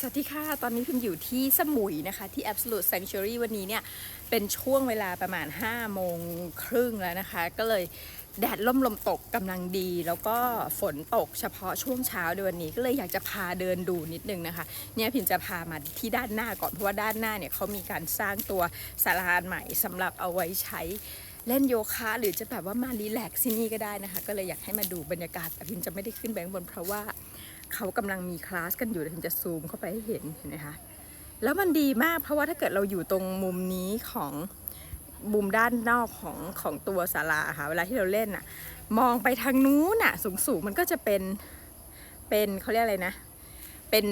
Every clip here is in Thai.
สวัสดีค่ะ ตอนนี้พิมอยู่ที่สมุยนะคะ ที่ Absolute Sanctuary วันนี้เนี่ย เป็นช่วงเวลาประมาณ 5 โมงครึ่งแล้วนะคะ ก็เลยแดดล่มลมตกกำลังดี แล้วก็ฝนตกเฉพาะช่วงเช้าในวันนี้ก็เลยอยากจะพาเดินดูนิดนึงนะคะ เนี่ยพิมจะพามาที่ด้านหน้าก่อน เพราะว่าด้านหน้าเนี่ยเขามีการสร้างตัวศาลาใหม่สำหรับเอาไว้ใช้เล่นโยคะหรือจะแบบว่ามารีแลกซ์ที่นี่ก็ได้นะคะ ก็เลยอยากให้มาดูบรรยากาศแต่พิมจะไม่ได้ขึ้นไปข้างบนเพราะว่า เขากำลังมีคลาสกันอยู่เดี๋ยวพิมจะซูมเข้าไปให้เห็นเห็นไหมคะแล้วมันดีมากเพราะว่าถ้าเกิดเราอยู่ตรงมุมนี้ของมุมด้านนอกของของตัวศาลาค่ะเวลาที่เราเล่นน่ะมองไปทางนู้นน่ะสูงสูงๆมันก็จะเป็นเป็นเขาเรียกอะไรนะ เป็น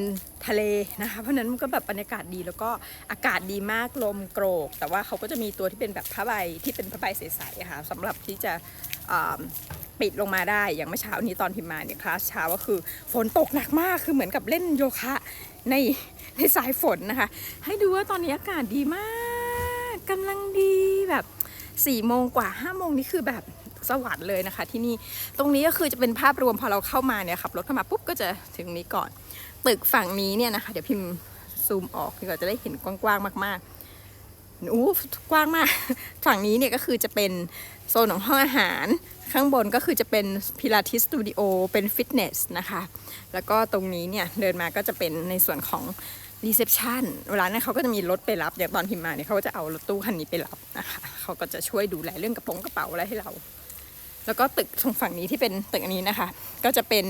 ทะเลนะคะ เพราะนั้นมันก็แบบบรรยากาศดีแล้วก็อากาศดีมากลมโกรก แต่ว่าเขาก็จะมีตัวที่เป็นแบบผ้าใบที่เป็นผ้าใบใสๆค่ะสำหรับที่จะ ปิดลงมาได้ อย่างเมื่อเช้านี้ตอนพิมมาเนี่ยคลาสเช้าก็คือ ฝนตกหนักมากคือเหมือนกับเล่นโยคะในในสายฝนนะคะ ให้ดูว่าตอนนี้อากาศดีมากกำลังดีแบบ4ี่โมงกว่า5้าโมงนี่คือแบบสวรรค์เลยนะคะ ที่นี่ตรงนี้ก็คือจะเป็นภาพรวมพอเราเข้ามาเนี่ยขับรถเข้ามาปุ๊บก็จะถึงนี้ก่อน ตึกฝั่งนี้เนี่ยนะคะ เดี๋ยวพิมพ์ซูมออกดีกว่าจะได้เห็นกว้างๆมากๆ อู้กว้างมาก ฝั่งนี้เนี่ยก็คือจะเป็นโซนของห้องอาหาร ข้างบนก็คือจะเป็นพิลาทิสสตูดิโอเป็นฟิตเนสนะคะ แล้วก็ตรงนี้เนี่ยเดินมาก็จะเป็นในส่วนของรีเซพชันเวลานั้นเขาก็จะมีรถไปรับอย่างตอนพิมมาเนี่ยเขาก็จะเอารถตู้คันนี้ไปรับนะคะเขาก็จะช่วยดูแลเรื่องกระโปรงกระเป๋าอะไรให้เรา แล้วก็ตึกตรงฝั่งนี้ที่เป็นตึกอันนี้นะคะ ก็จะเป็น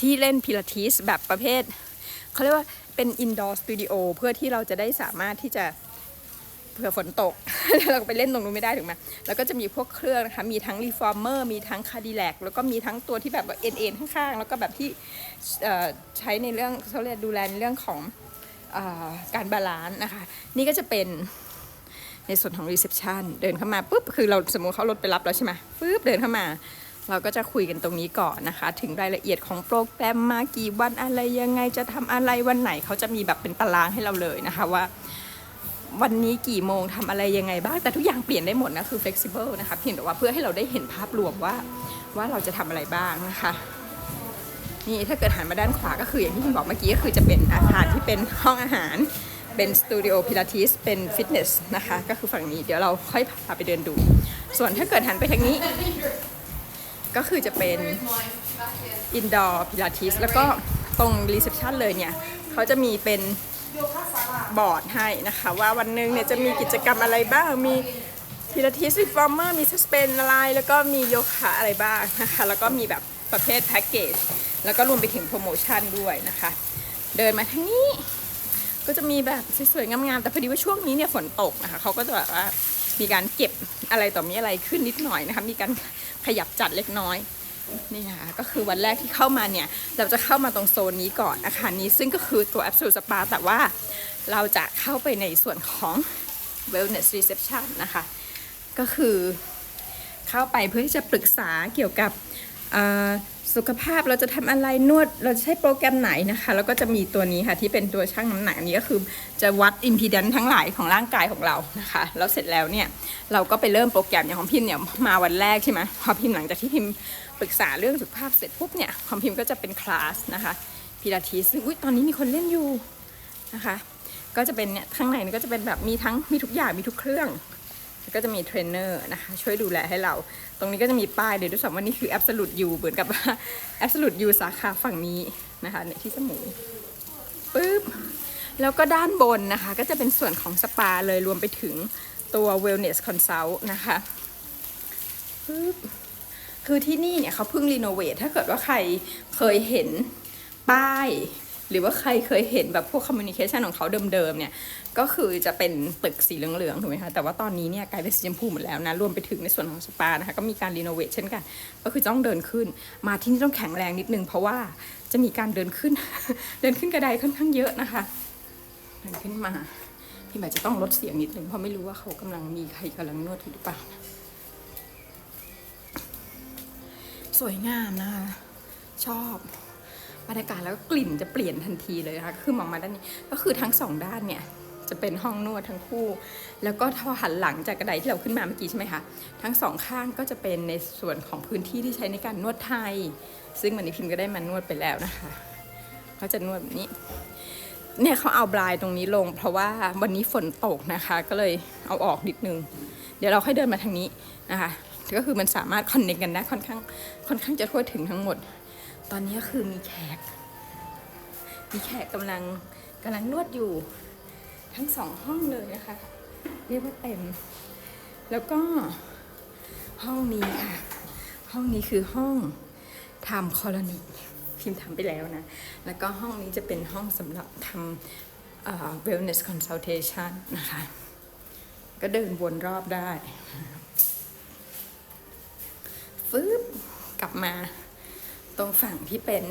ที่เล่นพิลาทิสแบบประเภทเขาเรียกว่าเป็นอินดอร์สตูดิโอเพื่อที่เราจะได้สามารถที่จะ เผื่อฝนตก เราไปเล่นตรงนู้นไม่ได้ถูกไหมแล้วก็จะมีพวกเครื่องนะคะ มีทั้งรีฟอร์เมอร์มีทั้งคาร์ดิแลกแล้วก็มีทั้งตัวที่แบบเอ็นเอ็นข้างๆ แล้วก็แบบที่ใช้ในเรื่องเขาเรียกดูแลในเรื่องของอการบาลานซ์นะคะ นี่ก็จะเป็นในส่วนของรีเซพชันเดินเข้ามาปุ๊บคือเราสมมติเขารถไปรับแล้วใช่ไหมปุ๊บเดินเข้ามา เราก็จะคุยกันตรงนี้ก่อนนะคะ ถึงรายละเอียดของโปรแกรมมากี่วันอะไรยังไงจะทำอะไรวันไหนเขาจะมีแบบเป็นตารางให้เราเลยนะคะว่า วันนี้กี่โมงทำอะไรยังไงบ้าง แต่ทุกอย่างเปลี่ยนได้หมดนะ คือ flexible นะคะเพียงแต่ว่าเพื่อให้เราได้เห็นภาพรวมว่าว่าเราจะทำอะไรบ้างนะคะนี่ถ้าเกิดหันมาด้านขวาก็คืออย่างที่คุณบอกเมื่อกี้ก็คือจะเป็นอาคารที่เป็นห้องอาหาร เป็นสตูดิโอพิลาทิสเป็นฟิตเนสนะคะก็คือฝั่งนี้เดี๋ยวเราค่อยพาไปเดินดู ส่วนถ้าเกิดหันไปทางนี้ ก็คือจะเป็นอินดอร์พิลาทิสแล้วก็ตรงรีเซพชันเลยเนี่ยเขาจะมีเป็น บอร์ดให้นะคะ ว่าวันหนึ่งเนี่ยจะมีกิจกรรมอะไรบ้าง มีพิลาทิสรีฟอร์เมอร์มีสเปนอะไรแล้วก็มีโยคะอะไรบ้างนะคะ แล้วก็มีแบบประเภทแพ็กเกจแล้วก็รวมไปถึงโปรโมชั่นด้วยนะคะ เดินมาทางนี้ ก็จะมีแบบสวยๆงามๆแต่พอดีว่าช่วงนี้เนี่ยฝนตกนะคะเขาก็จะแบบว่ามีการเก็บอะไรต่อมีอะไรขึ้นนิดหน่อยนะคะ มีการขยับจัดเล็กน้อยนี่นะคะก็คือวันแรกที่เข้ามาเนี่ย เราจะเข้ามาตรงโซนนี้ก่อนอาคารนี้ซึ่งก็คือตัว Absolute Spa แต่ว่า เราจะเข้าไปในส่วนของ Wellness Reception นะคะ ก็คือเข้าไปเพื่อที่จะปรึกษาเกี่ยวกับสุขภาพเราจะทำอะไรนวดเราจะใช้โปรแกรมไหนนะคะ แล้วก็จะมีตัวนี้ค่ะที่เป็นตัวชั่งน้ำหนักอันนี้ก็คือจะวัดอิมพีแดนทั้งหลายของร่างกายของเรานะคะ แล้วเสร็จแล้วเนี่ยเราก็ไปเริ่มโปรแกรมอย่างของพิมเนี่ยมาวันแรกใช่ไหมพอพิมหลังจากที่พิมปรึกษาเรื่องสุขภาพเสร็จปุ๊บเนี่ยของพิมก็จะเป็นคลาสนะคะพิลาทิสอุ๊ยตอนนี้มีคนเล่นอยู่นะคะ ก็จะเป็นเนี่ยข้างในนี่ก็จะเป็นแบบมีทั้งมีทุกอย่างมีทุกเครื่องก็จะมีเทรนเนอร์นะคะช่วยดูแลให้เรา ตรงนี้ก็จะมีป้ายเดี๋ยวดูสัมว่านี่คือ Absolute U เหมือนกับว่า Absolute U สาขาฝั่งนี้นะคะเนี่ยที่สมุยปึ๊บแล้วก็ด้านบนนะคะ ก็จะเป็นส่วนของสปาเลยรวมไปถึงตัว Wellness Consult นะคะปึ๊บคือที่นี่เนี่ยเขาเพิ่งรีโนเวทถ้าเกิดว่าใครเคยเห็นป้าย หรือว่าใครเคยเห็นแบบพวกคอมมิวนิเคชันของเขาเดิมๆเนี่ยก็คือจะเป็นตึกสีเหลืองๆถูกไหมคะแต่ว่าตอนนี้เนี่ยกลายเป็นสีชมพูหมดแล้วนะรวมไปถึงในส่วนของสปานะคะก็มีการรีโนเวทเช่นกัน ก็คือต้องเดินขึ้น มาที่นี่ต้องแข็งแรงนิดนึงเพราะว่าจะมีการเดินขึ้น เดินขึ้นกระไดค่อนข้างเยอะนะคะเดินขึ้นมาพี่หมายจะต้องลดเสียงนิดนึงเพราะไม่รู้ว่าเขากำลังมีใครกำลังนวดอยู่หรือเปล่าสวยงามนะคะชอบ บรรยากาศแล้วก็กลิ่นจะเปลี่ยนทันทีเลยนะคะคือมองมาด้านนี้ก็คือทั้งสองด้านเนี่ยจะเป็นห้องนวดทั้งคู่ แล้วก็ถ้าหันหลังจากกระไดที่เราขึ้นมาเมื่อกี้ใช่ไหมคะ ทั้งสองข้างก็จะเป็นในส่วนของพื้นที่ที่ใช้ในการนวดไทย ซึ่งวันนี้พิมก็ได้มานวดไปแล้วนะคะเขาจะนวดแบบนี้ เนี่ยเขาเอาบลายตรงนี้ลง เพราะว่าวันนี้ฝนตกนะคะ ก็เลยเอาออกนิดนึง เดี๋ยวเราค่อยเดินมาทางนี้นะคะ ก็คือมันสามารถคอนเนคกันได้ค่อนข้างค่อนข้างจะทั่วถึงทั้งหมด ตอนนี้ก็คือมีแขก มีแขกกำลังกำลังนวดอยู่ ทั้งสองห้องเลยนะคะ เรียกว่าเต็ม แล้วก็ห้องนี้ค่ะ ห้องนี้คือห้องทำคอลนีพิมพ์ทำไปแล้วนะ แล้วก็ห้องนี้จะเป็นห้องสำหรับทำเอ่อ wellness consultation นะคะ ก็เดินวนรอบได้ ฟึบกลับมา ตรงฝั่งที่เป็น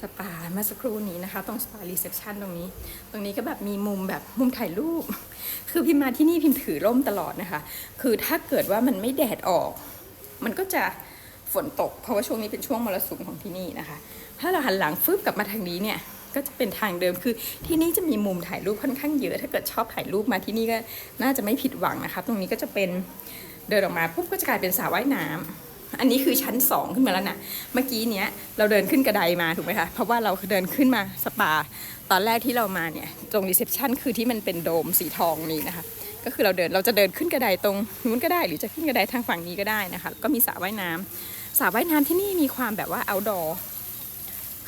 สปาเมื่อสักครู่นี้นะคะ ตรงสปารีเซพชันตรงนี้ ตรงนี้ก็แบบมีมุมแบบมุมถ่ายรูป คือพิมมาที่นี่พิมถือร่มตลอดนะคะ คือถ้าเกิดว่ามันไม่แดดออก มันก็จะฝนตก เพราะว่าช่วงนี้เป็นช่วงมรสุมของที่นี่นะคะ ถ้าเราหันหลังฟึบกลับมาทางนี้เนี่ยก็จะเป็นทางเดิมคือที่นี่จะมีมุมถ่ายรูปค่อนข้างเยอะ ถ้าเกิดชอบถ่ายรูปมาที่นี่ก็น่าจะไม่ผิดหวังนะคะ ตรงนี้ก็จะเป็นเดินออกมาปุ๊บก็จะกลายเป็นสระว่ายน้ำ อันนี้คือชั้นสองขึ้นมาแล้วนะเมื่อกี้เนี้ยเราเดินขึ้นกระไดมาถูกไหมคะ เพราะว่าเราเดินขึ้นมาสปา ตอนแรกที่เรามาเนี่ย ตรงรีเซพชันคือที่มันเป็นโดมสีทองนี้นะคะ ก็คือเราเดินเราจะเดินขึ้นกระไดตรงนู้นก็ได้ หรือจะขึ้นกระไดทางฝั่งนี้ก็ได้นะคะ ก็มีสระว่ายน้ำสระว่ายน้ำที่นี่มีความแบบว่า outdoor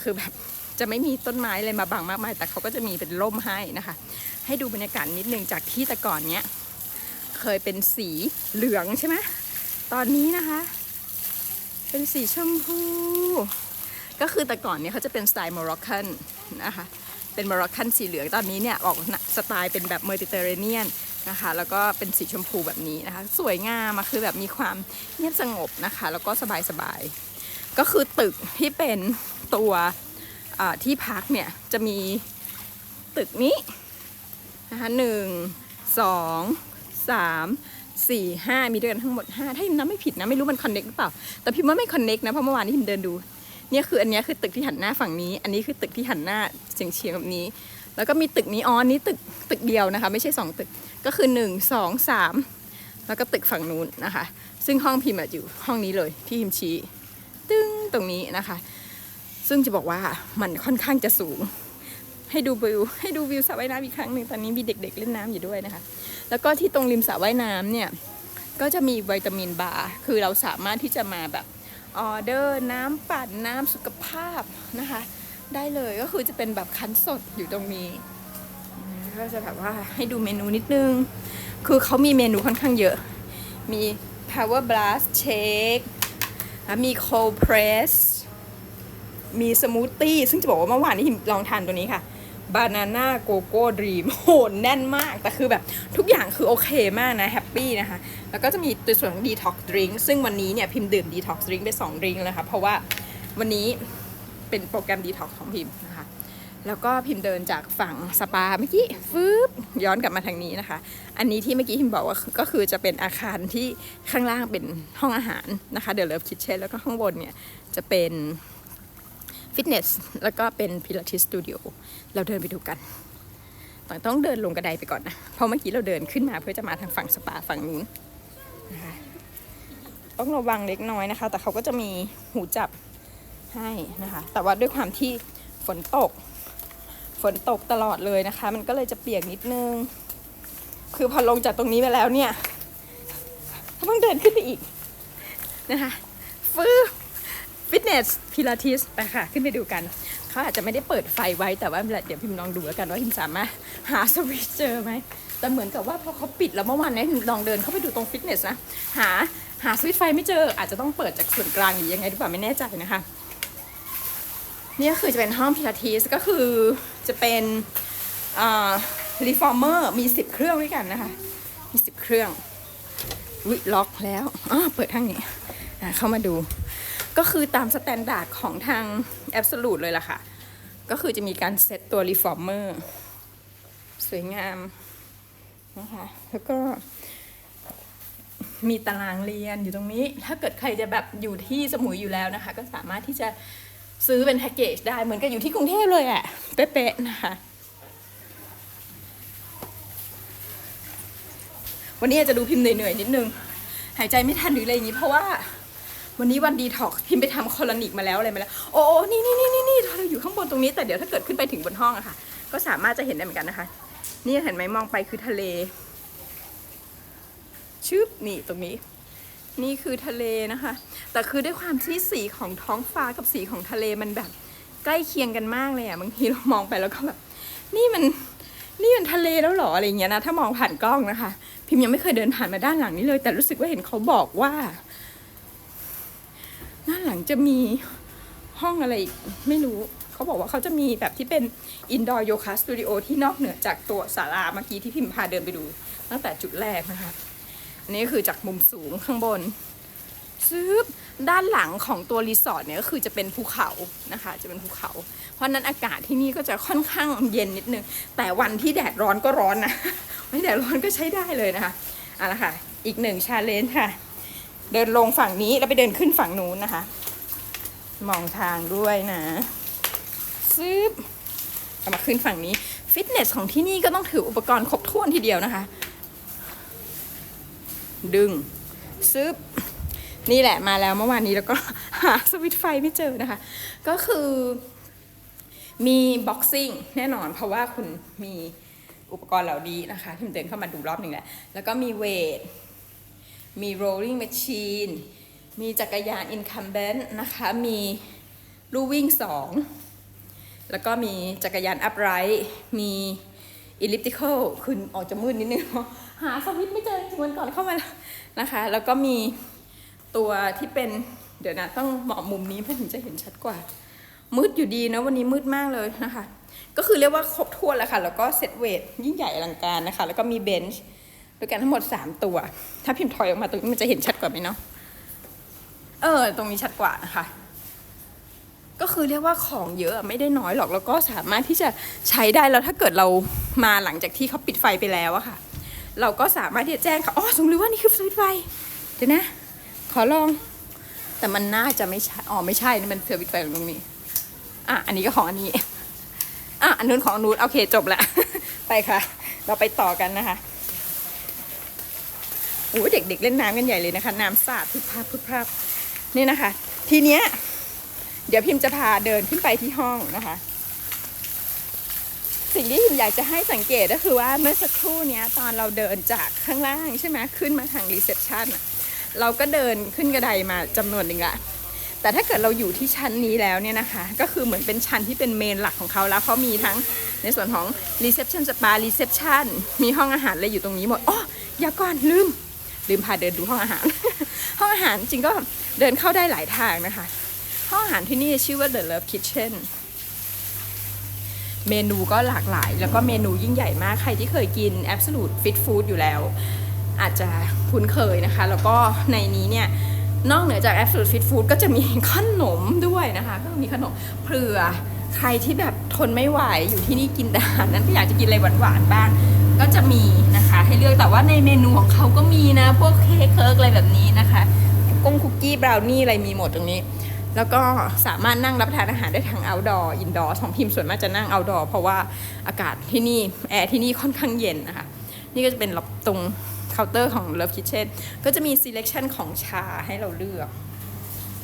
คือแบบจะไม่มีต้นไม้อะไรมาบังมากมาย แต่เขาก็จะมีเป็นร่มให้นะคะ ให้ดูบรรยากาศนิดนึงจากที่แต่ก่อนเนี้ยเคยเป็นสีเหลืองใช่ไหมตอนนี้นะคะ เป็นสีชมพู ก็คือแต่ก่อนเนี่ยเขาจะเป็นสไตล์โมร็อกกันนะคะ เป็นโมร็อกกันสีเหลือง ตอนนี้เนี่ยออกสไตล์เป็นแบบเมดิเตอร์เรเนียนนะคะ แล้วก็เป็นสีชมพูแบบนี้นะคะ สวยงามอะคือแบบมีความเงียบสงบนะคะ แล้วก็สบายสบาย ก็คือตึกที่เป็นตัวที่พักเนี่ยจะมีตึกนี้นะคะหนึ่งสองสาม สี่ห้ามีด้วยกันทั้งหมดห้าถ้าพิมนับไม่ผิดนะไม่รู้มันคอนเน็กหรือเปล่า แต่พิมว่าไม่คอนเน็กนะเพราะเมื่อวานที่พิมเดินดูเนี่ยคืออันนี้คือตึกที่หันหน้าฝั่งนี้ อันนี้คือตึกที่หันหน้าเฉียงเฉียงๆแบบนี้ แล้วก็มีตึกนี้อ๋อนนี้ตึกตึกเดียวนะคะ ไม่ใช่สองตึกก็คือหนึ่งสองสามแล้วก็ตึกฝั่งนู้นนะคะ ซึ่งห้องพิมออยู่ห้องนี้เลยที่พิมชี้ตึ้งตรงนี้นะคะ ซึ่งจะบอกว่ามันค่อนข้างจะสูง ให้ดูวิวให้ดูวิวสระว่ายน้ำอีกครั้งหนึ่งตอนนี้มีเด็ก ๆ เล่นน้ำอยู่ด้วยนะคะ แล้วก็ที่ตรงริมสระว่ายน้ำเนี่ย ก็จะมีวิตามินบาร์ คือเราสามารถที่จะมาแบบออเดอร์น้ำปั่นน้ำสุขภาพนะคะ ได้เลยก็คือจะเป็นแบบคั้นสดอยู่ตรงนี้ก็จะแบบว่าให้ดูเมนูนิดนึง คือเขามีเมนูค่อนข้างเยอะ มี power blast shake มี cold press มีสมูทตี้ซึ่งจะบอกว่าเมื่อวานนี้ลองทานตัวนี้ค่ะ บานาน่าโกโก้ดรีมโหแน่นมาก แต่คือแบบทุกอย่างคือโอเคมากนะ แฮปปี้นะคะ แล้วก็จะมีตัวส่วนของดีท็อกซ์ดริงซึ่งวันนี้เนี่ยพิมพ์ดื่มดีท็อกซ์ดริงไป2ดริงแล้วค่ะเพราะว่าวันนี้เป็นโปรแกรมดีท็อกซ์ของพิมพ์นะคะแล้วก็พิมพ์เดินจากฝั่งสปาเมื่อกี้ฟืบย้อนกลับมาทางนี้นะคะ อันนี้ที่เมื่อกี้พิมบอกว่าก็คือจะเป็นอาคารที่ข้างล่างเป็นห้องอาหารนะคะเด e เลิฟคิทเช่นแล้วก็ข้างบนเนี่ยจะเป็น ฟิตเนส แล้วก็เป็นพิลาทิสสตูดิโอเราเดินไปดูกันต้องต้องเดินลงกระไดไปก่อนนะ เพราะเมื่อกี้เราเดินขึ้นมาเพื่อจะมาทางฝั่งสปาฝั่งนู้นนะคะต้องระวังเล็กน้อยนะคะ แต่เขาก็จะมีหูจับให้นะคะ แต่ว่าด้วยความที่ฝนตก ฝนตกตลอดเลยนะคะ มันก็เลยจะเปียกนิดนึง คือพอลงจากตรงนี้ไปแล้วเนี่ยต้องเดินขึ้นไปอีกนะคะฟื้ ฟิตเนสพิลาทิสไปค่ะ ขึ้นไปดูกัน เขาอาจจะไม่ได้เปิดไฟไว้แต่ว่าเดี๋ยวพิมพ์ลองดูแล้วกันว่าพิมสามารถหาสวิตช์เจอไหมแต่เหมือนกับว่าพอเขาปิดแล้วเมื่อวานนี้ลองเดินเข้าไปดูตรงฟิตเนสนะหาหาสวิตช์ไฟไม่เจอ อาจจะต้องเปิดจากส่วนกลางหรือยังไงหรือเปล่าไม่แน่ใจนะคะนี่ก็คือจะเป็นห้องพิลาทิสก็คือจะเป็นรีฟอร์เมอร์มี 10 เครื่องด้วยกันนะคะ มี 10 เครื่องวิล็อกแล้วอ๋อเปิดข้างนี้เข้ามาดู ก็คือตามสแตนดาร์ดของทาง Absolute เลยล่ะค่ะ ก็คือจะมีการเซตตัวรีฟอร์เมอร์สวยงามนะคะ แล้วก็มีตารางเรียนอยู่ตรงนี้ ถ้าเกิดใครจะแบบอยู่ที่สมุยอยู่แล้วนะคะ ก็สามารถที่จะซื้อเป็นแพ็กเกจได้เหมือนกับอยู่ที่กรุงเทพเลยอะ่ะ เป๊ะๆนะคะ วันนี้อาจจะดูพิมพ์เหนื่อยๆนิดนึง หายใจไม่ทันหรืออะไรอย่างนี้เพราะว่า วันนี้วันดีท็อกพิมไปทำคอลนิกมาแล้วอะไรมาแล้วโอ้โอ้นี่นี่นี่นี่นี่เราอยู่ข้างบนตรงนี้ แต่เดี๋ยวถ้าเกิดขึ้นไปถึงบนห้องอะค่ะ ก็สามารถจะเห็นได้เหมือนกันนะคะ นี่เห็นไหมมองไปคือทะเล ชึบนี่ตรงนี้ นี่คือทะเลนะคะ แต่คือด้วยความที่สีของท้องฟ้ากับสีของทะเลมันแบบใกล้เคียงกันมากเลยอะบางทีเรามองไปแล้วก็แบบ นี่มันนี่มันทะเลแล้วหรออะไรเงี้ยนะถ้ามองผ่านกล้องนะคะ พิมยังไม่เคยเดินผ่านมาด้านหลังนี้เลย แต่รู้สึกว่าเห็นเขาบอกว่า ด้านหลังจะมีห้องอะไรอีกไม่รู้ เขาบอกว่าเขาจะมีแบบที่เป็นอินดอร์โยคะสตูดิโอที่นอกเหนือจากตัวศาลาเมื่อกี้ที่พิมพ์พาเดินไปดู ตั้งแต่จุดแรกนะคะ อันนี้คือจากมุมสูงข้างบนซึบด้านหลังของตัวรีสอร์ทเนี่ยก็คือจะเป็นภูเขานะคะ จะเป็นภูเขา เพราะฉะนั้นอากาศที่นี่ก็จะค่อนข้างเย็นนิดนึง แต่วันที่แดดร้อนก็ร้อนนะวันที่แดดร้อนก็ใช้ได้เลยนะคะเอาละค่ะ อีกหนึ่งชาเลนจ์ค่ะ เดินลงฝั่งนี้แล้วไปเดินขึ้นฝั่งนู้นนะคะ มองทางด้วยนะซึบเอามาขึ้นฝั่งนี้ ฟิตเนสของที่นี่ก็ต้องถืออุปกรณ์ครบถ้วนทีเดียวนะคะ ดึงซึบนี่แหละมาแล้วเมื่อวานนี้แล้วก็หาสวิตไฟไม่เจอนะคะ ก็คือมีบ็อกซิ่งแน่นอนเพราะว่าคุณมีอุปกรณ์เหล่านี้นะคะที่เดินเข้ามาดูรอบหนึ่งแหละแล้วก็มีเวท มี rolling machine มีจักรยาน incumbent นะคะ มีลู่วิ่งสองแล้วก็มีจักรยาน upright มี elliptical คือออกจะมืดนิดนึง หาสวิตไม่เจอจริงวันก่อนเข้ามานะคะ แล้วก็มีตัวที่เป็น เดี๋ยวนะ ต้องเหมาะมุมนี้เพื่อถึงจะเห็นชัดกว่า มืดอยู่ดีนะ วันนี้มืดมากเลยนะคะ ก็คือเรียกว่าครบถ้วนแล้วค่ะ แล้วก็เซตเวทยิ่งใหญ่อลังการนะคะ แล้วก็มีเบนช์ ด้วยกันทั้งหมด 3 ตัว ถ้าพิมพ์ถอยออกมาตรงนี้มันจะเห็นชัดกว่าไหมเนาะเออ ตรงนี้ชัดกว่านะคะก็คือเรียกว่าของเยอะไม่ได้น้อยหรอกแล้วก็สามารถที่จะใช้ได้แล้วถ้าเกิดเรามาหลังจากที่เขาปิดไฟไปแล้วอะค่ะ เราก็สามารถที่จะแจ้งเขาอ๋อสมมติว่านี่คือสวิตไฟเดี๋ยวนะ ขอลอง แต่มันน่าจะไม่ใช่อ๋อไม่ใช่นี่มันเซอร์วิสไฟตรงนี้อะอันนี้ก็ของอันนี้อะอันนู้นของอันนู้นโอเคจบละ ไปค่ะ เราไปต่อกันนะคะ อ้เด็กๆเล่นน้ำกันใหญ่เลยนะคะ น้ำสาดพุดพาพุดพาบนี่นะคะ ทีเนี้ย เดี๋ยวพิมพ์จะพาเดินขึ้นไปที่ห้องนะคะ สิ่งที่พิมอยากจะให้สังเกตก็คือว่าเมื่อสักครู่เนี้ยตอนเราเดินจากข้างล่างใช่ไหมขึ้นมาทางรีเซพชันอะเราก็เดินขึ้นกระไดมาจำนวนหนึ่งละแต่ถ้าเกิดเราอยู่ที่ชั้นนี้แล้วเนี่ยนะคะ ก็คือเหมือนเป็นชั้นที่เป็นเมนหลักของเขาแล้วเขามีทั้งในส่วนของรีเซพชันสปารีเซพชันมีห้องอาหารอะไรอยู่ตรงนี้หมดอ๋ออย่าก่อนลืม ลืมพาเดินดูห้องอาหาร ห้องอาหารจริงก็เดินเข้าได้หลายทางนะคะ ห้องอาหารที่นี่ชื่อว่า The Love Kitchen เมนูก็หลากหลาย แล้วก็เมนูยิ่งใหญ่มาก ใครที่เคยกิน Absolute Fit Food อยู่แล้ว อาจจะคุ้นเคยนะคะ แล้วก็ในนี้เนี่ย นอกเหนือจาก Absolute Fit Food ก็จะมีขนมด้วยนะคะ ก็มีขนมเผื่อใครที่แบบทนไม่ไหวอยู่ที่นี่กินอาหารนั้นก็อยากจะกินอะไรหวานๆบ้าง ก็จะมีนะคะให้เลือกแต่ว่าในเมนูของเขาก็มีนะ พวกเค้กเคิร์กอะไรแบบนี้นะคะกงคุกกี้บราวนี่อะไรมีหมดตรงนี้ แล้วก็สามารถนั่งรับประทานอาหารได้ทั้ง outdoor indoor ของพิมพ์ส่วนมากจะนั่ง outdoor เพราะว่าอากาศที่นี่แอร์ที่นี่ค่อนข้างเย็นนะคะ นี่ก็จะเป็นตรงเคาน์เตอร์ของ Love Kitchen ก็จะมี selection ของชาให้เราเลือก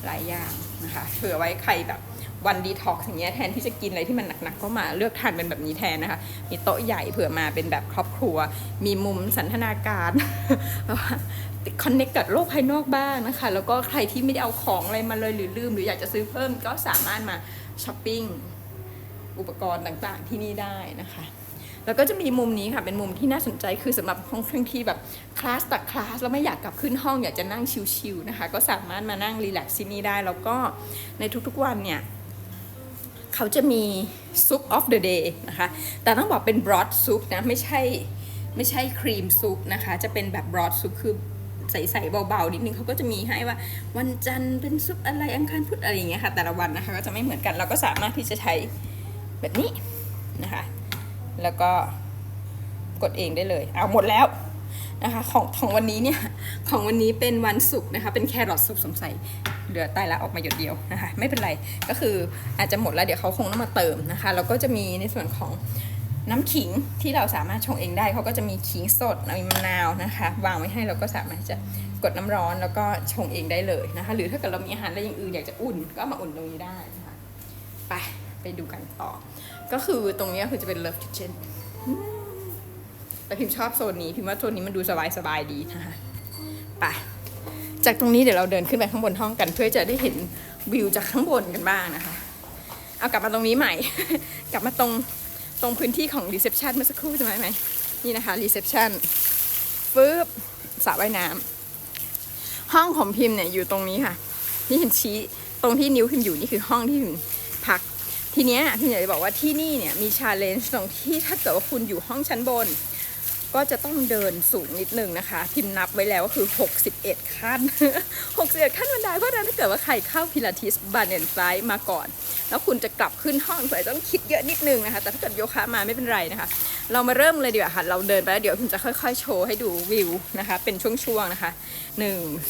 หลายอย่างนะคะเผื่อไว้ใครแบบ วันดีท็อกอย่างเงี้ยแทนที่จะกินอะไรที่มันหนักๆก็มาเลือกทานเป็นแบบนี้แทนนะคะ มีโต๊ะใหญ่เผื่อมาเป็นแบบครอบครัว มีมุมสันทนาการคอนเน c กกับโลกภายนอกบ้างนะคะ แล้วก็ใครที่ไม่ได้เอาของอะไรมาเลยหรือลืม หรืออยากจะซื้อเพิ่มก็สามารถมาช้อปปิ้งอุปกรณ์ต่างๆที่นี่ได้นะคะแล้วก็จะมีมุมนี้ค่ะเป็นมุมที่น่าสนใจคือสำหรับห้องเครื่องที่แบบคลาสตักคลาสแล้วไม่อยากกลับขึ้นห้องอยากจะนั่งชิลๆนะคะ ก็สามารถมานั่งรีแลกซ์ที่นี่ได้ แล้วก็ในทุกๆวันเนี่ย เขาจะมีซุป of the day นะคะ แต่ต้องบอกเป็น broth soup นะไม่ใช่ไม่ใช่ครีมซุปนะคะ จะเป็นแบบ broth soup คือใสๆเบาๆนิดนึงเขาก็จะมีให้ว่าวันจันทร์เป็นซุปอะไรอังคารพุธอะไรอย่างเงี้ยค่ะแต่ละวันนะคะก็จะไม่เหมือนกันเราก็สามารถที่จะใช้แบบนี้นะคะ แล้วก็กดเองได้เลย เอาหมดแล้ว นะคะของของวันนี้เนี่ยของวันนี้เป็นวันศุกร์นะคะเป็นแครอทซุปสงสัยเหลือใต้ละออกมาหยดเดียวนะคะไม่เป็นไรก็คืออาจจะหมดแล้วเดี๋ยวเขาคงต้องมาเติมนะคะแล้วก็จะมีในส่วนของน้ำขิงที่เราสามารถชงเองได้เขาก็จะมีขิงสดมีมะนาวนะคะวางไว้ให้เราก็สามารถจะกดน้ำร้อนแล้วก็ชงเองได้เลยนะคะหรือถ้าเกิดเรามีอาหารอะไรอย่างอื่นอยากจะอุ่นก็มาอุ่นตรงนี้ได้นะคะไปไปดูกันต่อ ก็คือตรงนี้คือจะเป็น Love Kitchen อืม แต่พิมชอบโซนนี้พิมว่าโซนนี้มันดูสบายสบายดีนะคะไปจากตรงนี้เดี๋ยวเราเดินขึ้นไปข้างบนห้องกัน เพื่อจะได้เห็นวิวจากข้างบนกันบ้างนะคะ เอากลับมาตรงนี้ใหม่ กลับมาตรงตรงพื้นที่ของรีเซพชันเมื่อสักครู่ใช่ไหมไหมนี่นะคะรีเซพชันปึ๊บสระว่ายน้ำห้องของพิมพ์เนี่ยอยู่ตรงนี้ค่ะ นี่เห็นชี้ตรงที่นิ้วพิมพ์อยู่นี่คือห้องที่พิมพ์พักทีเนี้ยพิมอยากจะบอกว่าที่นี่เนี่ยมีชาเลนจ์ตรงที่ถ้าเกิดว่าคุณอยู่ห้องชั้นบน ก็จะต้องเดินสูงนิดนึงนะคะ พิมพ์นับไว้แล้วก็คือ 61 ขั้น 61 ขั้นบันไดเพราะฉะนั้นถ้าเกิดว่าใครเข้าพิลาทิสบันเนนไฟมาก่อน แล้วคุณจะกลับขึ้นห้องคุณอาจจะต้องคิดเยอะนิดนึงนะคะ แต่ถ้าเกิดโยคะมาไม่เป็นไรนะคะ เรามาเริ่มเลยดีกว่าค่ะ เราเดินไปแล้วเดี๋ยวพิมจะค่อย ๆ โชว์ให้ดูวิวนะคะ เป็นช่วงๆนะคะ 1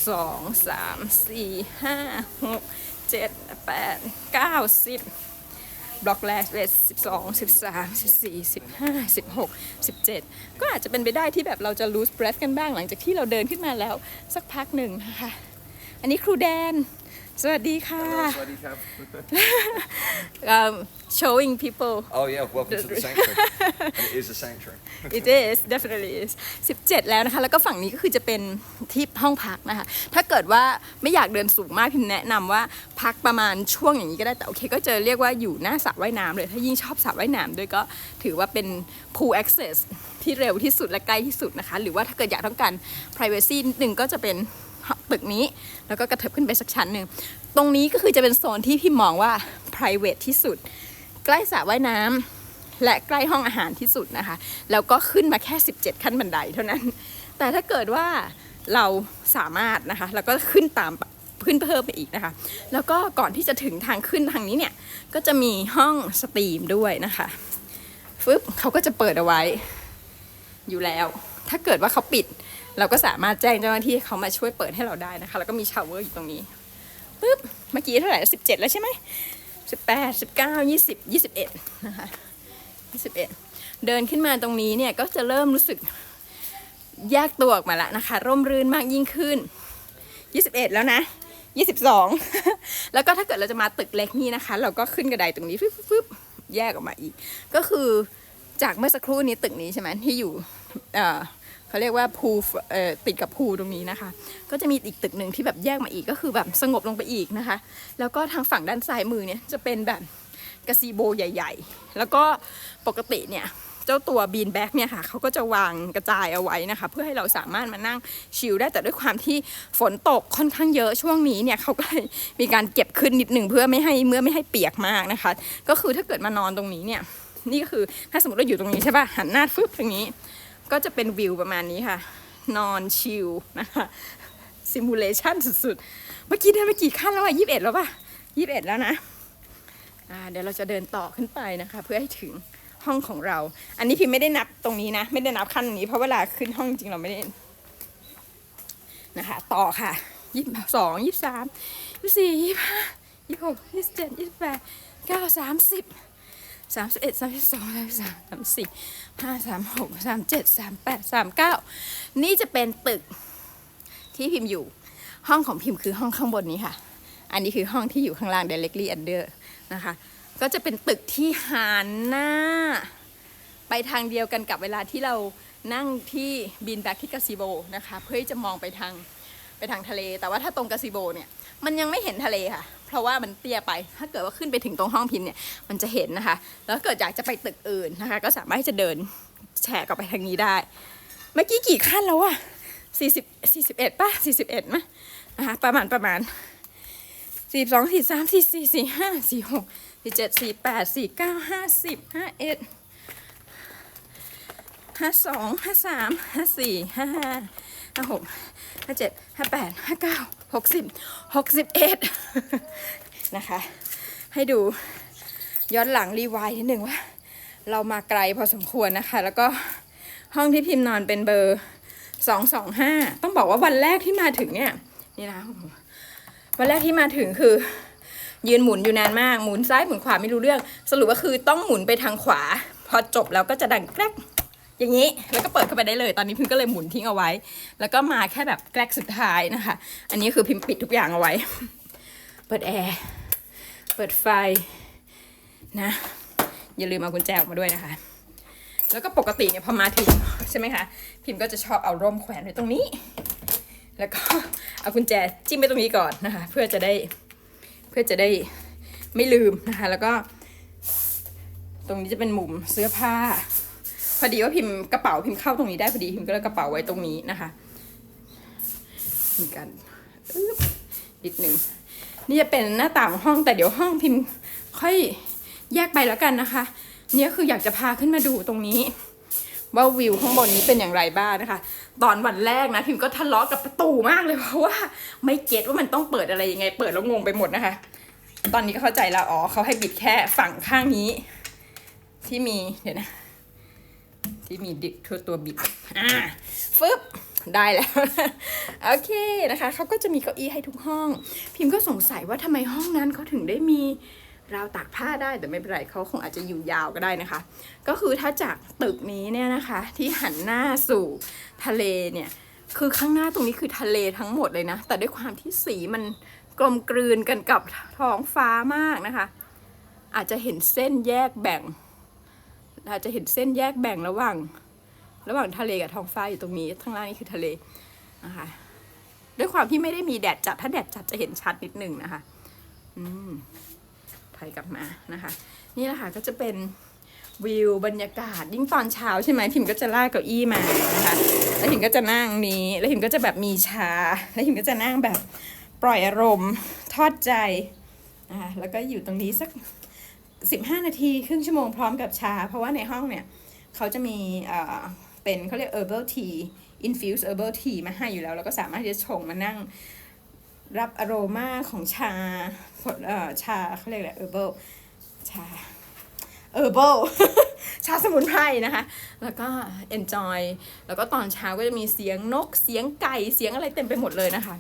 2 3 4 5 6 7 8 9 10 บล็อกแรกเป็นสิบสองสิบสามสิบสี่สิบห้าสิบหกสิบเจ็ดก็อาจจะเป็นไปได้ที่แบบเราจะ lose breath กันบ้างหลังจากที่เราเดินขึ้นมาแล้ว สักพักหนึ่งนะคะ อันนี้ครูแดน สวัสดีค่ะ Sweaty Cab. um, showing people oh yeah, welcome to the sanctuary. and it is a sanctuary. it is definitely is 17 แล้วนะคะ แล้วก็ฝั่งนี้ก็คือจะเป็นที่ห้องพักนะคะ ถ้าเกิดว่าไม่อยากเดินสูงมากพิมแนะนำว่าพักประมาณช่วงอย่างนี้ก็ได้ แต่โอเค ก็จะเรียกว่าอยู่หน้าสระว่ายน้ำเลย ถ้ายิ่งชอบสระว่ายน้ำด้วยก็ถือว่าเป็น pool access ที่เร็วที่สุดและใกล้ที่สุดนะคะ หรือว่าถ้าเกิดอยากต้องการ privacy นิดนึงก็จะเป็นตึกนี้ แล้วก็กระเถิบขึ้นไปสักชั้นหนึ่ง ตรงนี้ก็คือจะเป็นโซนที่พี่มองว่า private ที่สุด ใกล้สระว่ายน้ำและใกล้ห้องอาหารที่สุดนะคะ แล้วก็ขึ้นมาแค่ 17 ขั้นบันไดเท่านั้น แต่ถ้าเกิดว่าเราสามารถนะคะแล้วก็ขึ้นตามขึ้นเพิ่มไปอีกนะคะ แล้วก็ก่อนที่จะถึงทางขึ้นทางนี้เนี่ยก็จะมีห้องสตรีมด้วยนะคะฟึบเขาก็จะเปิดเอาไว้อยู่แล้ว ถ้าเกิดว่าเขาปิด เราก็สามารถแจ้งเจ้าหน้าที่เขามาช่วยเปิดให้เราได้นะคะ แล้วก็มีชาวเวอร์อยู่ตรงนี้ปึ๊บเมื่อกี้เท่าไหร่สิบเจ็ดแล้วใช่ไหม สิบแปดสิบเก้ายี่สิบยี่สิบเอ็ดนะคะยี่สิบเอ็ดเดินขึ้นมาตรงนี้เนี่ยก็จะเริ่มรู้สึกแยกตัวออกมาแล้วนะคะ ร่มรื่นมากยิ่งขึ้นยี่สิบเอ็ดแล้วนะยี่สิบสองแล้วก็ถ้าเกิดเราจะมาตึกเล็กนี่นะคะ เราก็ขึ้นกระไดตรงนี้ฟึบฟึบฟึบแยกออกมาอีก ก็คือจากเมื่อสักครู่นี้ตึกนี้ใช่ไหมที่อยู่ เขาเรียกว่าพูเอ่อติดกับพูตรงนี้นะคะ ก็จะมีอีกตึกหนึ่งที่แบบแยกมาอีกก็คือแบบสงบลงไปอีกนะคะ แล้วก็ทางฝั่งด้านซ้ายมือเนี่ยจะเป็นแบบกระซีโบใหญ่ ๆ แล้วก็ปกติเนี่ยเจ้าตัวบีนแบ็กเนี่ยค่ะเขาก็จะวางกระจายเอาไว้นะคะ เพื่อให้เราสามารถมานั่งชิลได้แต่ด้วยความที่ฝนตกค่อนข้างเยอะช่วงนี้เนี่ยเขาก็เลยมีการเก็บขึ้นนิดหนึ่งเพื่อไม่ให้เมื่อไม่ให้เปียกมากนะคะ ก็คือถ้าเกิดมานอนตรงนี้เนี่ยนี่ก็คือถ้าสมมติเราอยู่ตรงนี้ใช่ป่ะหันหน้าฟึบตรงนี้ ก็จะเป็นวิวประมาณนี้ค่ะ นอนชิลนะคะซิมูเลชันสุดๆ เมื่อกี้เดินไปกี่ขั้นแล้วอะยี่สิบเอ็ดแล้วป่ะยี่สิบเอ็ดแล้วนะเดี๋ยวเราจะเดินต่อขึ้นไปนะคะ เพื่อให้ถึงห้องของเรา อันนี้พิมไม่ได้นับตรงนี้นะ ไม่ได้นับขั้นนี้ เพราะเวลาขึ้นห้องจริงเราไม่ได้นะคะ ต่อค่ะยี่สิบสองยี่สิบสามยี่สิบสี่ยี่สิบห้ายี่สิบหกยี่สิบเจ็ดยี่สิบแปดเก้าสามสิบ สามสิบเอ็ดสามสิบสองสามสิบสามสามสี่ห้าสามหกสามเจ็ดสามแปดสามเก้านี่จะเป็นตึกที่พิมพ์อยู่ ห้องของพิมพ์คือห้องข้างบนนี้ค่ะ อันนี้คือห้องที่อยู่ข้างล่าง directly under นะคะ ก็จะเป็นตึกที่หันหน้า ไปทางเดียวกันกับเวลาที่เรานั่งที่บินแบ็กที่กาซิโบนะคะ เพื่อที่จะมองไปทาง ไปทางทะเล แต่ว่าถ้าตรงกาซิโบเนี่ยมันยังไม่เห็นทะเลค่ะ เพราะว่ามันเตี้ยไป ถ้าเกิดว่าขึ้นไปถึงตรงห้องพิมพ์เนี่ยมันจะเห็นนะคะ แล้วเกิดอยากจะไปตึกอื่นนะคะ ก็สามารถที่จะเดินแฉกออกไปทางนี้ได้ เมื่อกี้กี่ขั้นแล้วอะสี่สิบสี่สิบเอ็ดป่ะสี่สิบเอ็ดไหมนะคะประมาณประมาณสี่สองสี่สามสี่สี่สี่ห้าสี่หกสี่เจ็ดสี่แปดสี่เก้าห้าสิบห้าเอ็ดห้าสองห้าสามห้าสี่ห้าห้า ห้าหกห้าเจ็ดห้าแปดห้าเก้าหกสิบหกสิบเอ็ดนะคะ ให้ดูย้อนหลังรีวด์นิดหนึ่งว่า เรามาไกลพอสมควรนะคะ แล้วก็ห้องที่พิมพ์นอนเป็นเบอร์สองสองห้าต้องบอกว่าวันแรกที่มาถึงเนี่ย นี่นะวันแรกที่มาถึงคือ ยืนหมุนอยู่นานมากหมุนซ้ายหมุนขวาไม่รู้เรื่อง สรุปก็คือต้องหมุนไปทางขวา พอจบแล้วก็จะดังแกรก อย่างนี้แล้วก็เปิดเข้าไปได้เลย ตอนนี้พิมก็เลยหมุนทิ้งเอาไว้ แล้วก็มาแค่แบบแกรกสุดท้ายนะคะ อันนี้คือพิมปิดทุกอย่างเอาไว้ เปิดแอร์เปิดไฟนะอย่าลืมเอากุญแจออกมาด้วยนะคะ แล้วก็ปกติเนี่ยพอมาถึงใช่ไหมคะพิมพ์ก็จะชอบเอาร่มแขวนไว้ตรงนี้ แล้วก็เอากุญแจจิ้มไปตรงนี้ก่อนนะคะ เพื่อจะได้เพื่อจะได้ไม่ลืมนะคะ แล้วก็ ตรงนี้จะเป็นมุมเสื้อผ้า พอดีว่าพิมพ์กระเป๋าพิมพ์เข้าตรงนี้ได้พอดีพิมพ์ก็เลยกระเป๋าไว้ตรงนี้นะคะมีกันอึ๊บนิดหนึ่งนี่จะเป็นหน้าต่างห้องแต่เดี๋ยวห้องพิมพ์ค่อยแยกไปแล้วกันนะคะ เนี่ยคืออยากจะพาขึ้นมาดูตรงนี้ ว่าวิวข้างบนนี้เป็นอย่างไรบ้างนะคะ ตอนวันแรกนะ พิมก็ทะเลาะกับประตูมากเลยเพราะว่า ไม่เก็ตว่ามันต้องเปิดอะไรยังไง เปิดแล้วงงไปหมดนะคะ ตอนนี้ก็เข้าใจแล้วอ๋อเขาให้บิดแค่ฝั่งข้างนี้ ที่มีเดี๋ยวนะ ที่มีดิทัวตัวบิดอ่าฟึบได้แล้ว โอเคนะคะเขาก็จะมีเก้าอี้ให้ทุกห้อง พิมพ์ก็สงสัยว่าทำไมห้องนั้นเขาถึงได้มีราวตากผ้าได้แต่ไม่เป็นไรเขาคงอาจจะอยู่ยาวก็ได้นะคะ ก็คือถ้าจากตึกนี้เนี่ยนะคะ ที่หันหน้าสู่ทะเลเนี่ย คือข้างหน้าตรงนี้คือทะเลทั้งหมดเลยนะ แต่ด้วยความที่สีมันกลมกลืนกันกับท้องฟ้ามากนะคะ อาจจะเห็นเส้นแยกแบ่ง อาจจะเห็นเส้นแยกแบ่งระหว่าง ระหว่างทะเลกับท้องฟ้าอยู่ตรงนี้ข้างล่างนี่คือทะเลนะคะด้วยความที่ไม่ได้มีแดดจัดถ้าแดดจัดจะเห็นชัดนิดหนึ่งนะคะอืมถอยกลับมานะคะ นี่แหละค่ะก็จะเป็นวิวบรรยากาศยิ่งตอนเช้าใช่ไหมพิมก็จะลากเก้าอี้มานะคะแล้วพิมก็จะนั่งนี้แล้วพิมก็จะแบบมีชา แล้วพิมก็จะนั่งแบบปล่อยอารมณ์ทอดใจนะคะแล้วก็อยู่ตรงนี้สัก 15 นาทีครึ่งชั่วโมงพร้อมกับชา เพราะว่าในห้องเนี่ยเขาจะมีเป็นเขาเรียก herbal tea infused herbal tea มาให้อยู่แล้ว แล้วก็สามารถที่จะชงมานั่งรับอโรมาของชาผลชาเขาเรียกอะไร herbal ชา herbal ชาสมุนไพรนะคะ แล้วก็ enjoy แล้วก็ตอนเช้าก็จะมีเสียงนกเสียงไก่เสียงอะไรเต็มไปหมดเลยนะคะ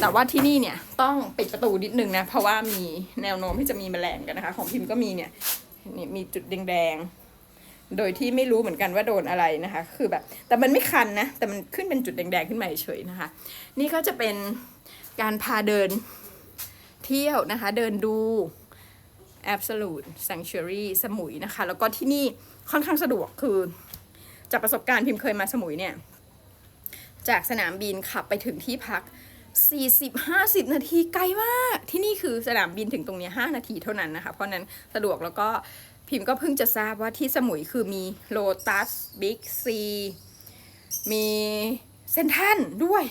แต่ว่าที่นี่เนี่ยต้องปิดประตูนิดนึงนะ เพราะว่ามีแนวโน้มที่จะมีแมลงกันนะคะ ของพิมพ์ก็มีเนี่ยนี่มีจุดแดงๆ โดยที่ไม่รู้เหมือนกันว่าโดนอะไรนะคะ คือแบบ แต่มันไม่คันนะ แต่มันขึ้นเป็นจุดแดงๆขึ้นมาเฉยๆนะคะ นี่ก็จะเป็นการพาเดินเที่ยวนะคะ เดินดู Absolute Sanctuary สมุยนะคะ แล้วก็ที่นี่ค่อนข้างสะดวกคือ จากประสบการณ์พิมพ์เคยมาสมุยเนี่ย จากสนามบินขับไปถึงที่พัก 40-50 นาทีไกลมาก ที่นี่คือสนามบินถึงตรงนี้5นาทีเท่านั้นนะคะ เพราะนั้นสะดวกแล้วก็พิมพ์ก็เพิ่งจะทราบว่าที่สมุยคือมีโลตัสบิ๊กซีมีเซนทันด้วย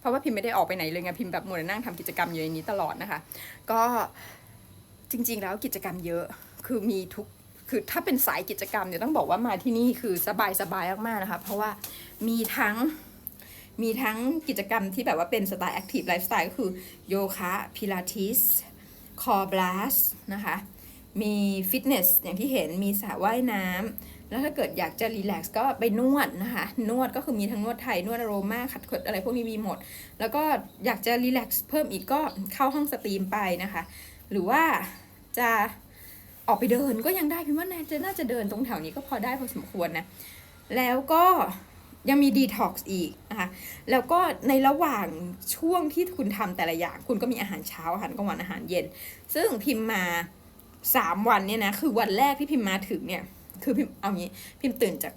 เพราะว่าพิมพ์ไม่ได้ออกไปไหนเลยไงพิมพ์แบบมัวแต่นั่งทำกิจกรรมอยู่ในนี้ตลอดนะคะ ก็จริง ๆ แล้วกิจกรรมเยอะคือมีทุกคือถ้าเป็นสายกิจกรรมเนี่ยต้องบอกว่ามาที่นี่คือสบายสบายๆมากๆนะคะ เพราะว่ามีทั้ง มีทั้งกิจกรรมที่แบบว่าเป็นสไตล์แอคทีฟไลฟ์สไตล์ก็คือโยคะพิลาทิสคอร์บลัสนะคะมีฟิตเนสอย่างที่เห็นมีสระว่ายน้ำแล้วถ้าเกิดอยากจะรีแลกซ์ก็ไปนวดนะคะนวดก็คือมีทั้งนวดไทย นวดอโรมาขัดขดอะไรพวกนี้มีหมด แล้วก็อยากจะรีแลกซ์เพิ่มอีกก็เข้าห้องสตรีมไปนะคะ หรือว่าจะออกไปเดินก็ยังได้พิมว่าน่าจะน่าจะเดินตรงแถวนี้ก็พอได้พอสมควรนะ แล้วก็ ยังมีดีท็อกซ์อีกนะคะแล้วก็ในระหว่างช่วงที่คุณทำแต่ละอย่าง คุณก็มีอาหารเช้า อาหารกลางวันอาหารเย็น ซึ่งพิมพ์มาสามวันเนี่ยนะ คือวันแรกที่พิมพ์มาถึงเนี่ย คือพิมพ์เอางี้พิมพ์ตื่นจาก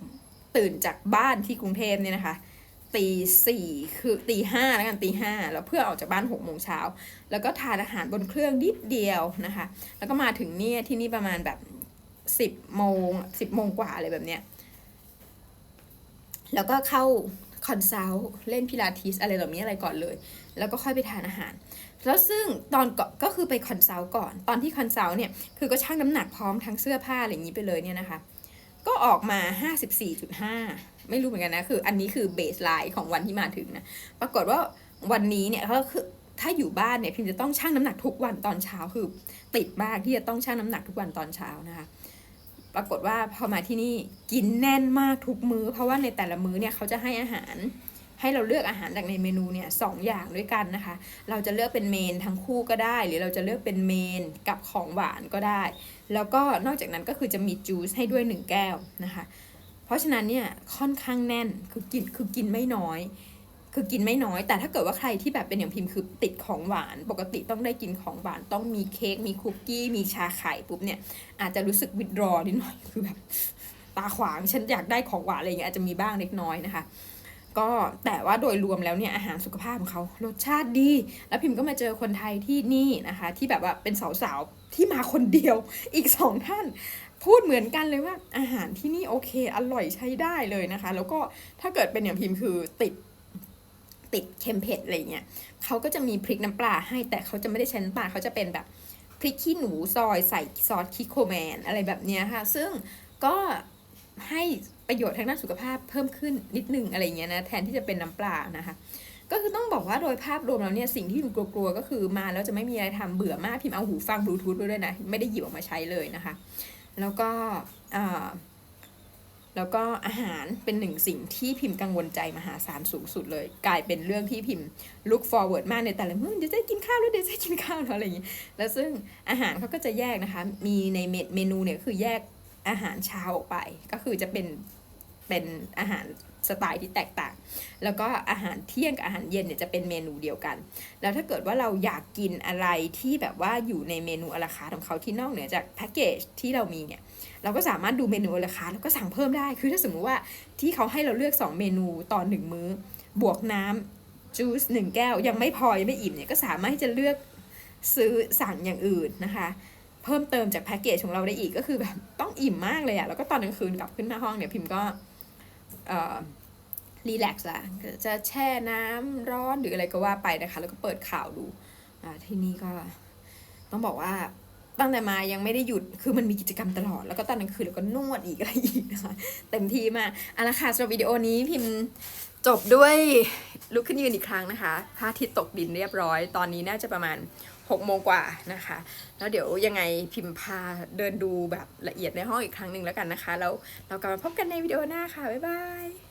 ตื่นจากบ้านที่กรุงเทพเนี่ยนะคะตีสี่คือตีห้าแล้วกันตีห้าแล้วเพื่อออกจากบ้านหกโมงเช้าแล้วก็ทานอาหารบนเครื่องนิดเดียวนะคะ แล้วก็มาถึงเนี่ยที่นี่ประมาณแบบสิบโมงสิบโมงกว่าอะไรแบบเนี้ย แล้วก็เข้าคอนซัลท์เล่นพิลาทิสอะไรเหล่านี้อะไรก่อนเลย แล้วก็ค่อยไปทานอาหาร แล้วซึ่งตอนก็คือไปคอนซัลท์ก่อน ตอนที่คอนซัลท์เนี่ยคือก็ชั่งน้ำหนักพร้อมทั้งเสื้อผ้าอะไรอย่างนี้ไปเลยเนี่ยนะคะ ก็ออกมา 54.5 ไม่รู้เหมือนกันนะ คืออันนี้คือเบสไลน์ของวันที่มาถึงนะ ปรากฏว่าวันนี้เนี่ยก็คือถ้าอยู่บ้านเนี่ยพิมจะต้องชั่งน้ำหนักทุกวันตอนเช้าคือติดมากที่จะต้องชั่งน้ำหนักทุกวันตอนเช้านะคะ ปรากฏว่าพอมาที่นี่กินแน่นมากทุกมือ้อ เพราะว่าในแต่ละมื้อเนี่ยเขาจะให้อาหาร ให้เราเลือกอาหารจากในเมนูเนี่ยสองอย่างด้วยกันนะคะ เราจะเลือกเป็นเมนทั้งคู่ก็ได้ หรือเราจะเลือกเป็นเมนกับของหวานก็ได้ แล้วก็นอกจากนั้นก็คือจะมีจูสให้ด้วยหนึ่งแก้วนะคะ เพราะฉะนั้นเนี่ยค่อนข้างแน่นคือกินคือกินไม่น้อย คือกินไม่น้อย แต่ถ้าเกิดว่าใครที่แบบเป็นอย่างพิมพ์คือติดของหวาน ปกติต้องได้กินของหวาน ต้องมีเค้ก มีคุกกี้ มีชาไข่ปุ๊บเนี่ย อาจจะรู้สึกวิดรอนิดหน่อย คือแบบตาขวาง ฉันอยากได้ของหวานอะไรอย่างเงี้ย อาจจะมีบ้างเล็กน้อยนะคะ ก็แต่ว่าโดยรวมแล้วเนี่ยอาหารสุขภาพของเขารสชาติดี แล้วพิมพ์ก็มาเจอคนไทยที่นี่นะคะ ที่แบบว่าเป็นสาวๆที่มาคนเดียว อีกสองท่านพูดเหมือนกันเลยว่าอาหารที่นี่โอเค อร่อยใช้ได้เลยนะคะ แล้วก็ถ้าเกิดเป็นอย่างพิมพ์คือติด ติดเค็มเผ็ดอะไรเงี้ยเขาก็จะมีพริกน้ำปลาให้แต่เขาจะไม่ได้ใช้น้ำปลาเขาจะเป็นแบบพริกขี้หนูซอยใส่ซอสคิโคแมนอะไรแบบเนี้ยค่ะ ซึ่งก็ให้ประโยชน์ทางด้านสุขภาพเพิ่มขึ้นนิดนึงอะไรเงี้ยนะแทนที่จะเป็นน้ำปลานะคะก็คือต้องบอกว่าโดยภาพรวมแล้วเนี่ยสิ่งที่พิมกลัวๆก็คือมาแล้วจะไม่มีอะไรทำเบื่อมากพิมเอาหูฟังบลูทูธไปด้วยนะ ไม่ได้หยิบออกมาใช้เลยนะคะ แล้วก็อ่า แล้วก็อาหารเป็นหนึ่งสิ่งที่พิมพ์กังวลใจมหาศาลสูงสุดเลย กลายเป็นเรื่องที่พิมพ์ look forward มากในแต่ละมื้อเดี๋ยวจะกินข้าวแล้วเดี๋ยวจะกินข้าวแล้วอะไรอย่างนี้ แล้วซึ่งอาหารเขาก็จะแยกนะคะ มีในเมนูเนี่ยคือแยกอาหารเช้าออกไป ก็คือจะเป็นเป็นอาหารสไตล์ที่แตกต่าง แล้วก็อาหารเที่ยงกับอาหารเย็นเนี่ยจะเป็นเมนูเดียวกัน แล้วถ้าเกิดว่าเราอยากกินอะไรที่แบบว่าอยู่ในเมนูอลาคาร์ของเขาที่นอกเหนือจากแพ็กเกจที่เรามีเนี่ย เราก็สามารถดูเมนูอลาคาแล้วก็สั่งเพิ่มได้ คือถ้าสมมุติว่าที่เขาให้เราเลือก 2 เมนูต่อหนึ่งมื้อ บวกน้ำจูสหนึ่งแก้ว ยังไม่พอยังไม่อิ่มเนี่ยก็สามารถที่จะเลือกซื้อสั่งอย่างอื่นนะคะ เพิ่มเติมจากแพ็กเกจของเราได้อีกก็คือแบบต้องอิ่มมากเลยอะแล้วก็ตอนกลางคืนกลับขึ้นมาห้องเนี่ยพิมพ์ก็เอ่อรีแลกซ์ละจะแช่น้ำร้อนหรืออะไรก็ว่าไปนะคะ แล้วก็เปิดข่าวดูที่นี่ก็ต้องบอกว่า ตั้งแต่มายังไม่ได้หยุดคือมันมีกิจกรรมตลอด แล้วก็ตอนกลางคืนแล้วก็นวดอีกอะไรอีกนะคะเต็มที่มากเอาละค่ะสำหรับวิดีโอนี้พิมพ์จบด้วยลุกขึ้นยืนอีกครั้งนะคะพระอาทิตย์ตกดินเรียบร้อย ตอนนี้น่าจะประมาณ6โมงกว่านะคะ แล้วเดี๋ยวยังไงพิมพ์พาเดินดูแบบละเอียดในห้องอีกครั้งหนึ่งแล้วกันนะคะ แล้วเรากลับมาพบกันในวิดีโอหน้าค่ะ บ๊ายบาย